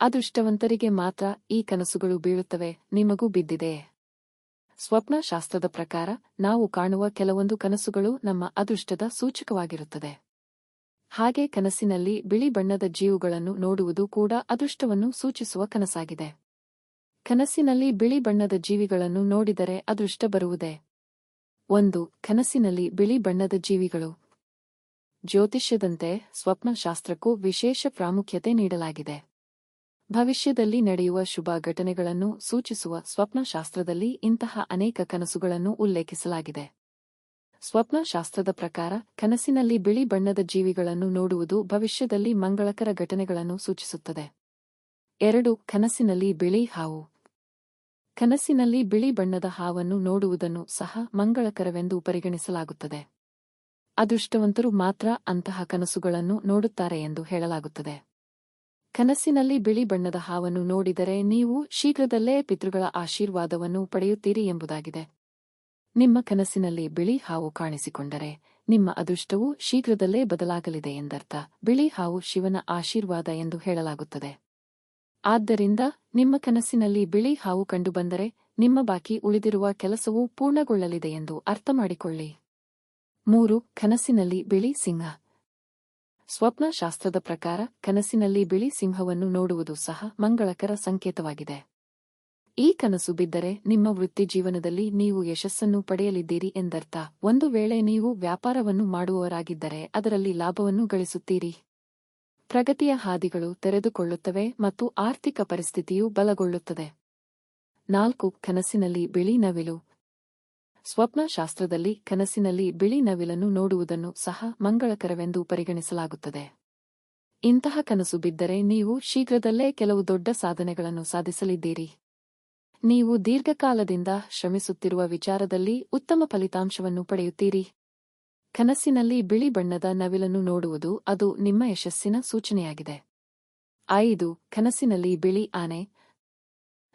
ಅದೃಷ್ಟವಂತರಿಗೆ ಮಾತ್ರ ಈ ಕನಸುಗಳು ಬೀಳುತ್ತವೆ, ನಿಮಗೂ ಬಿದ್ದಿದೆ. ಸ್ವಪ್ನಶಾಸ್ತ್ರದ ಪ್ರಕಾರ, ನಾವು ಕಾಣುವ ಕೆಲವೊಂದು ಕನಸುಗಳು ನಮ್ಮ ಅದೃಷ್ಟದ ಸೂಚಕವಾಗಿರುತ್ತದೆ. ಹಾಗೆ ಕನಸಿನಲ್ಲಿ ಬಿಳಿ ಬಣ್ಣದ ಜೀವುಗಳನ್ನು ನೋಡುವುದು ಕೂಡ ಅದೃಷ್ಟವನ್ನು ಸೂಚಿಸುವ ಕನಸಾಗಿದೆ. ಕನಸಿನಲ್ಲಿ ಬಿಳಿ ಬಣ್ಣದ ಜೀವಿಗಳನ್ನು ನೋಡಿದರೆ ಅದೃಷ್ಟ ಬರುವುದೇ? ಒಂದು, ಕನಸಿನಲ್ಲಿ ಬಿಳಿ ಬಣ್ಣದ ಜೀವಿಗಳು. ಜ್ಯೋತಿಷ್ಯದಂತೆ ಸ್ವಪ್ನಶಾಸ್ತ್ರಕ್ಕೂ ವಿಶೇಷ ಪ್ರಾಮುಖ್ಯತೆ ನೀಡಲಾಗಿದೆ. ಭವಿಷ್ಯದಲ್ಲಿ ನಡೆಯುವ ಶುಭ ಘಟನೆಗಳನ್ನು ಸೂಚಿಸುವ ಸ್ವಪ್ನಶಾಸ್ತ್ರದಲ್ಲಿ ಇಂತಹ ಅನೇಕ ಕನಸುಗಳನ್ನು ಉಲ್ಲೇಖಿಸಲಾಗಿದೆ. ಸ್ವಪ್ನಶಾಸ್ತ್ರದ ಪ್ರಕಾರ, ಕನಸಿನಲ್ಲಿ ಬಿಳಿ ಬಣ್ಣದ ಜೀವಿಗಳನ್ನು ನೋಡುವುದು ಭವಿಷ್ಯದಲ್ಲಿ ಮಂಗಳಕರ ಘಟನೆಗಳನ್ನು ಸೂಚಿಸುತ್ತದೆ. ಎರಡು, ಕನಸಿನಲ್ಲಿ ಬಿಳಿ ಹಾವು. ಕನಸಿನಲ್ಲಿ ಬಿಳಿ ಬಣ್ಣದ ಹಾವನ್ನು ನೋಡುವುದನ್ನು ಸಹ ಮಂಗಳಕರವೆಂದು ಪರಿಗಣಿಸಲಾಗುತ್ತದೆ. ಅದೃಷ್ಟವಂತರು ಮಾತ್ರ ಅಂತಹ ಕನಸುಗಳನ್ನು ನೋಡುತ್ತಾರೆ ಎಂದು ಹೇಳಲಾಗುತ್ತದೆ. ಕನಸಿನಲ್ಲಿ ಬಿಳಿ ಬಣ್ಣದ ಹಾವನ್ನು ನೋಡಿದರೆ ನೀವು ಶೀಘ್ರದಲ್ಲೇ ಪಿತೃಗಳ ಆಶೀರ್ವಾದವನ್ನು ಪಡೆಯುತ್ತೀರಿ ಎಂಬುದಾಗಿದೆ. ನಿಮ್ಮ ಕನಸಿನಲ್ಲಿ ಬಿಳಿ ಹಾವು ಕಾಣಿಸಿಕೊಂಡರೆ ನಿಮ್ಮ ಅದೃಷ್ಟವು ಶೀಘ್ರದಲ್ಲೇ ಬದಲಾಗಲಿದೆ ಎಂದರ್ಥ. ಬಿಳಿ ಹಾವು ಶಿವನ ಆಶೀರ್ವಾದ ಎಂದು ಹೇಳಲಾಗುತ್ತದೆ. ಆದ್ದರಿಂದ ನಿಮ್ಮ ಕನಸಿನಲ್ಲಿ ಬಿಳಿ ಹಾವು ಕಂಡುಬಂದರೆ ನಿಮ್ಮ ಬಾಕಿ ಉಳಿದಿರುವ ಕೆಲಸವು ಪೂರ್ಣಗೊಳ್ಳಲಿದೆ ಎಂದು ಅರ್ಥ ಮಾಡಿಕೊಳ್ಳಿ ಮೂರು, ಕನಸಿನಲ್ಲಿ ಬಿಳಿ ಸಿಂಹ. ಸ್ವಪ್ನಶಾಸ್ತ್ರದ ಪ್ರಕಾರ, ಕನಸಿನಲ್ಲಿ ಬಿಳಿ ಸಿಂಹವನ್ನು ನೋಡುವುದು ಸಹ ಮಂಗಳಕರ ಸಂಕೇತವಾಗಿದೆ. ಈ ಕನಸು ಬಿದ್ದರೆ ನಿಮ್ಮ ವೃತ್ತಿ ಜೀವನದಲ್ಲಿ ನೀವು ಯಶಸ್ಸನ್ನು ಪಡೆಯಲಿದ್ದೀರಿ ಎಂದರ್ಥ. ಒಂದು ವೇಳೆ ನೀವು ವ್ಯಾಪಾರವನ್ನು ಮಾಡುವವರಾಗಿದ್ದರೆ ಅದರಲ್ಲಿ ಲಾಭವನ್ನು ಗಳಿಸುತ್ತೀರಿ. ಪ್ರಗತಿಯ ಹಾದಿಗಳು ತೆರೆದುಕೊಳ್ಳುತ್ತವೆ ಮತ್ತು ಆರ್ಥಿಕ ಪರಿಸ್ಥಿತಿಯು ಬಲಗೊಳ್ಳುತ್ತದೆ. ನಾಲ್ಕು, ಕನಸಿನಲ್ಲಿ ಬಿಳಿ ನವಿಲು. ಸ್ವಪ್ನಶಾಸ್ತ್ರದಲ್ಲಿ ಕನಸಿನಲ್ಲಿ ಬಿಳಿ ನವಿಲನ್ನು ನೋಡುವುದನ್ನು ಸಹ ಮಂಗಳಕರವೆಂದು ಪರಿಗಣಿಸಲಾಗುತ್ತದೆ. ಇಂತಹ ಕನಸು ಬಿದ್ದರೆ ನೀವು ಶೀಘ್ರದಲ್ಲೇ ಕೆಲವು ದೊಡ್ಡ ಸಾಧನೆಗಳನ್ನು ಸಾಧಿಸಲಿದ್ದೀರಿ. ನೀವು ದೀರ್ಘಕಾಲದಿಂದ ಶ್ರಮಿಸುತ್ತಿರುವ ವಿಚಾರದಲ್ಲಿ ಉತ್ತಮ ಫಲಿತಾಂಶವನ್ನು ಪಡೆಯುತ್ತೀರಿ. ಕನಸಿನಲ್ಲಿ ಬಿಳಿ ಬಣ್ಣದ ನವಿಲನ್ನು ನೋಡುವುದು ಅದು ನಿಮ್ಮ ಯಶಸ್ಸಿನ ಸೂಚನೆಯಾಗಿದೆ. ಐದು, ಕನಸಿನಲ್ಲಿ ಬಿಳಿ ಆನೆ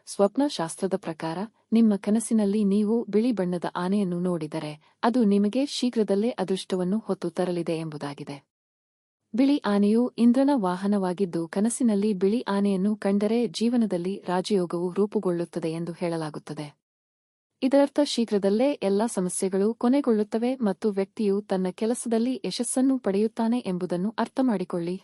ಸ್ವಪ್ನಶಾಸ್ತ್ರದ ಪ್ರಕಾರ, ನಿಮ್ಮ ಕನಸಿನಲ್ಲಿ ನೀವು ಬಿಳಿ ಬಣ್ಣದ ಆನೆಯನ್ನು ನೋಡಿದರೆ, ಅದು ನಿಮಗೆ ಶೀಘ್ರದಲ್ಲೇ ಅದೃಷ್ಟವನ್ನು ಹೊತ್ತು ತರಲಿದೆ ಎಂಬುದಾಗಿದೆ. ಬಿಳಿ ಆನೆಯು ಇಂದ್ರನ ವಾಹನವಾಗಿದ್ದು, ಕನಸಿನಲ್ಲಿ ಬಿಳಿ ಆನೆಯನ್ನು ಕಂಡರೆ ಜೀವನದಲ್ಲಿ ರಾಜಯೋಗವು ರೂಪುಗೊಳ್ಳುತ್ತದೆ ಎಂದು ಹೇಳಲಾಗುತ್ತದೆ. ಇದರರ್ಥ, ಶೀಘ್ರದಲ್ಲೇ ಎಲ್ಲಾ ಸಮಸ್ಯೆಗಳು ಕೊನೆಗೊಳ್ಳುತ್ತವೆ ಮತ್ತು ವ್ಯಕ್ತಿಯು ತನ್ನ ಕೆಲಸದಲ್ಲಿ ಯಶಸ್ಸನ್ನು ಪಡೆಯುತ್ತಾನೆ ಎಂಬುದನ್ನು ಅರ್ಥಮಾಡಿಕೊಳ್ಳಿ.